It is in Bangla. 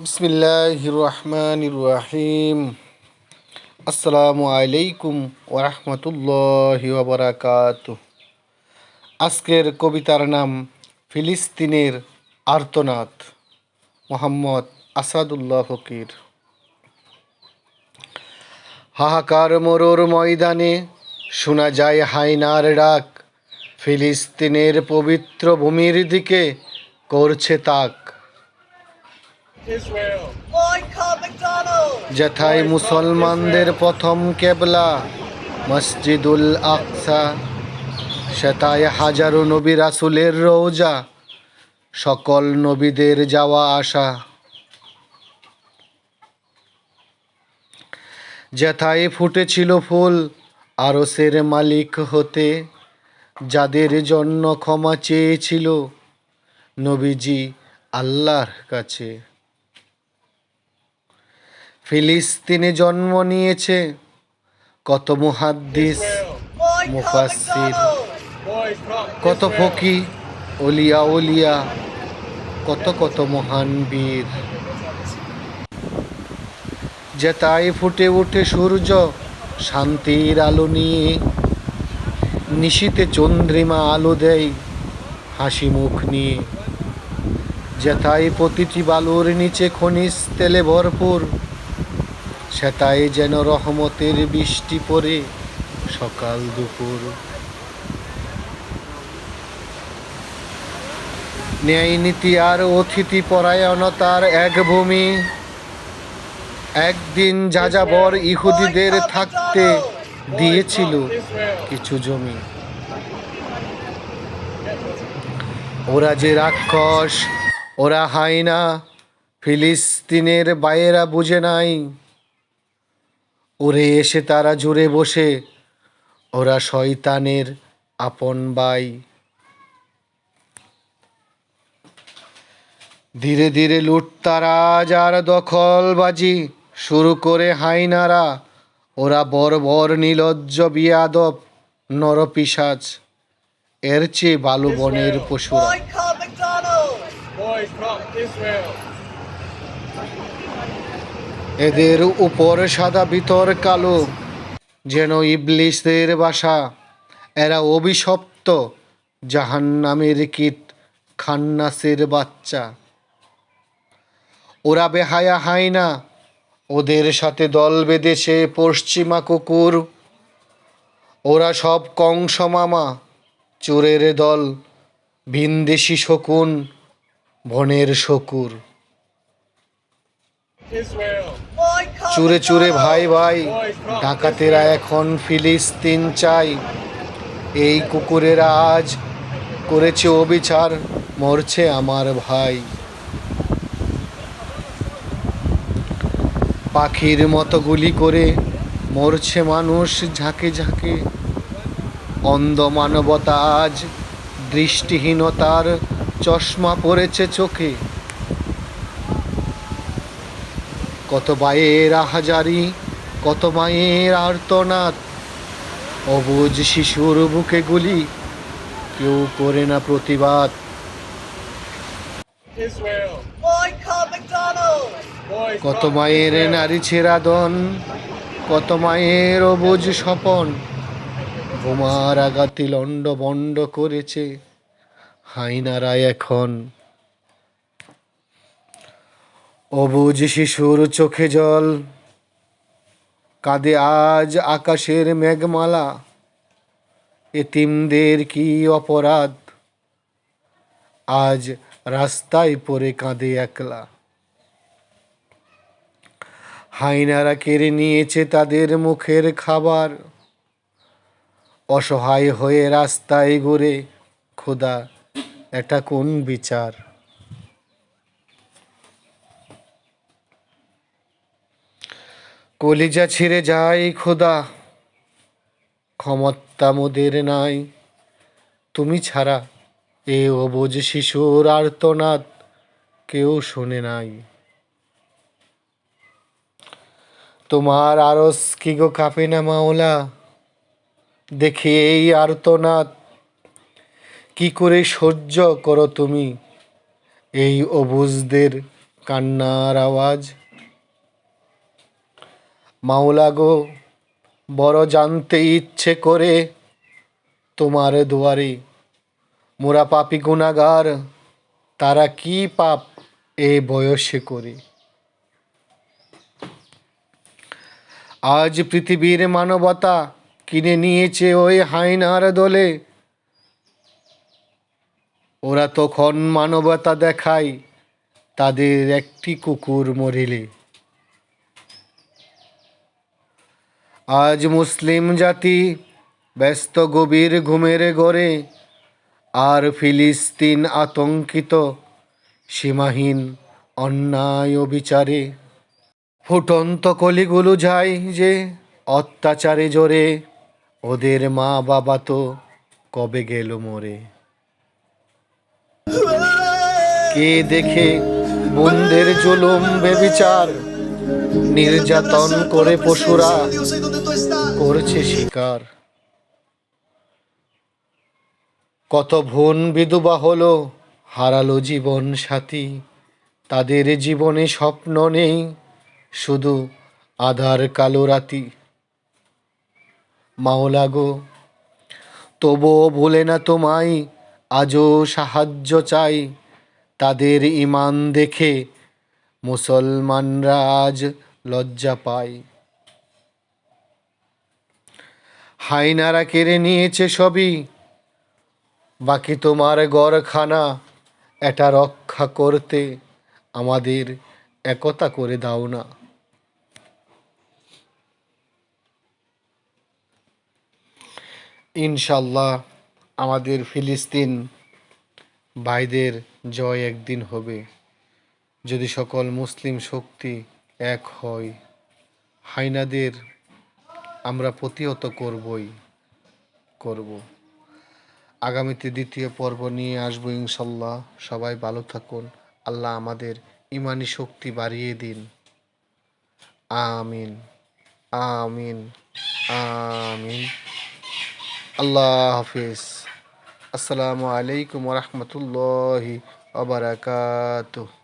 বিসমিল্লাহ রহমান রাহিম আসসালামু আলাইকুম ওরহমতুল্লাহ ওবরাকাত আজকের কবিতার নাম ফিলিস্তিনের আর্তনাদ, মোহাম্মদ আসাদুল্লাহ ফকির। হাহাকার মরুর ময়দানে শোনা যায় হাইনার ডাক, ফিলিস্তিনের পবিত্র ভূমির দিকে করছে তাক! যেথায় মুসলমানদের প্রথম কেবলা মসজিদুল আকসা সেথায় হাজারো নবী রাসুলের রোজা সকল নবীদের যাওয়া আসা। যেথায় ফুটেছিল ফুল আরসের মালিক হতে যাদের জন্য ক্ষমা চেয়েছিল নবীজি আল্লাহর কাছে। ফিলিস্তিনে জন্ম নিয়েছে। কত মুহাদ্দিস, মুফাসসির, কত ফকি, অলিয়া অলিয়া কত কত মহান বীর। যেতাই ফুটে উঠে সূর্য শান্তির আলো নিয়ে নিশীতে চন্দ্রিমা আলো দেয় হাসি মুখ নিয়ে। যেথায় প্রতিটি বালুর নিচে খনিজ তেলে ভরপুর সেটাই যেন রহমতের বৃষ্টি পড়ে সকাল দুপুর। ন্যায় নীতি আর অতিথি পরায়ণতার এক ভূমি। একদিন যাযাবর ইহুদিদের থাকতে দিয়েছিল কিছু জমি। ওরা যে রাক্ষস, ওরা হাইনা ফিলিস্তিনের বাইরা বুঝে নাই। ওরে এসে তারা জুড়ে বসে ওরা শয়তানের আপন বাই। ধীরে ধীরে লুটতারাজ আর দখলবাজি শুরু করে হাইনারা। ওরা বর্বর নিলজ্জ বিয়াদব নরপিসাজ এর চেয়ে বালু বনের পশুরা। এদের উপর সাদা ভিতর কালো, যেন ইবলিসের বাসা। এরা অভিশপ্ত, জাহান্নামের কীট খান্নাসের বাচ্চা। ওরা বেহায়া হাই না, ওদের সাথে দল বেঁধেছে পশ্চিমা কুকুর। ওরা সব কংস মামা চোরের দল, ভিনদেশি শকুন, বনের শকুর। চুরে চুরে ভাই ভাই ডাকাতেরা এখন ফিলিস্তিন চাই। এই কুকুরেরা আজ করেছে অবিচার, মরছে আমার ভাই। পাখির মতো গুলি করে মরছে মানুষ ঝাঁকে ঝাঁকে। অন্ধ মানবতা আজ দৃষ্টিহীনতার চশমা পড়েছে চোখে। কত বায়ের আহাজারি কত মায়ের আর্তনাদ। অবুজ শিশুর বুকে গুলি কেউ করে না প্রতিবাদ। কত মায়ের. নারী ছেড়াদন কত মায়ের অবুজ স্বপন। বোমার আঘাতে লন্ড বন্ড করেছে হাইনারা এখন। অবুজ শিশুর চোখে জল। কাঁদে আজ আকাশের মেঘমালা। এতিমদের কি অপরাধ? আজ রাস্তায় পড়ে কাঁদে একলা। হাইনারা কেড়ে নিয়েছে তাদের মুখের খাবার। অসহায় হয়ে রাস্তায় ঘুরে খোদা, এটা কোন বিচার? কলিজা ছিঁড়ে যায় খোদা, ক্ষমতা মোদের নাই। তুমি ছাড়া এ অবুজ শিশুর আর্তনাদ কেউ শোনে নাই। তোমার আরস কি গো কাঁপে না মাওলা? দেখে এই আর্তনাদ কি করে সহ্য করো তুমি? এই অবুজদের কান্নার আওয়াজ মাওলা গো, বড় জানতে ইচ্ছে করে তোমার দুয়ারে। মোরা পাপি গুনাগার, তারা কি পাপ এ বয়সে করে? আজ পৃথিবীর মানবতা কিনে নিয়েছে ওই হাইনার দলে। ওরা তখন মানবতা দেখায়, তাদের একটি কুকুর মরিলে। আজ মুসলিম জাতি ব্যস্ত গভীর ঘুমের গড়ে আর ফিলিস্তিন আতঙ্কিত, সীমাহীন অন্যায় বিচারে ফুটন্ত কলিগুলো যায় যে অত্যাচারে জোরে, ওদের মা বাবা তো কবে গেল মরে। কে দেখে বন্ধের জুলুম, বেবিচার নির্যাতন করে পশুরা করছে শিকার। কত ভুন বিধবা হলো, হারালো জীবন সাথী। তাদের জীবনে স্বপ্ন নেই, শুধু আধার কালো রাতি। মাওলা গো তবুও ভুলে না তোমায়, আজও সাহায্য চাই। তাদের ইমান দেখে মুসলমানরা আজ লজ্জা পায়। হাইনারা কেড়ে নিয়েছে সবই। বাকি তোমার গড়খানা, এটা রক্ষা করতে আমাদের একতা করে দাও না। ইনশাল্লাহ আমাদের ফিলিস্তিন ভাইদের জয় একদিন হবে। যদি সকল মুসলিম শক্তি এক হয়, হাইনাদের আমরা প্রতিহত করবই, করব। আগামীতে দ্বিতীয় পর্ব নিয়ে আসব ইনশাল্লাহ। সবাই ভালো থাকুন। আল্লাহ আমাদের ইমানি শক্তি বাড়িয়ে দিন। আমিন। আমিন। আমিন। আল্লাহ হাফিজ। আসসালামু আলাইকুম রহমতুল্লাহি আবরাকাতুহ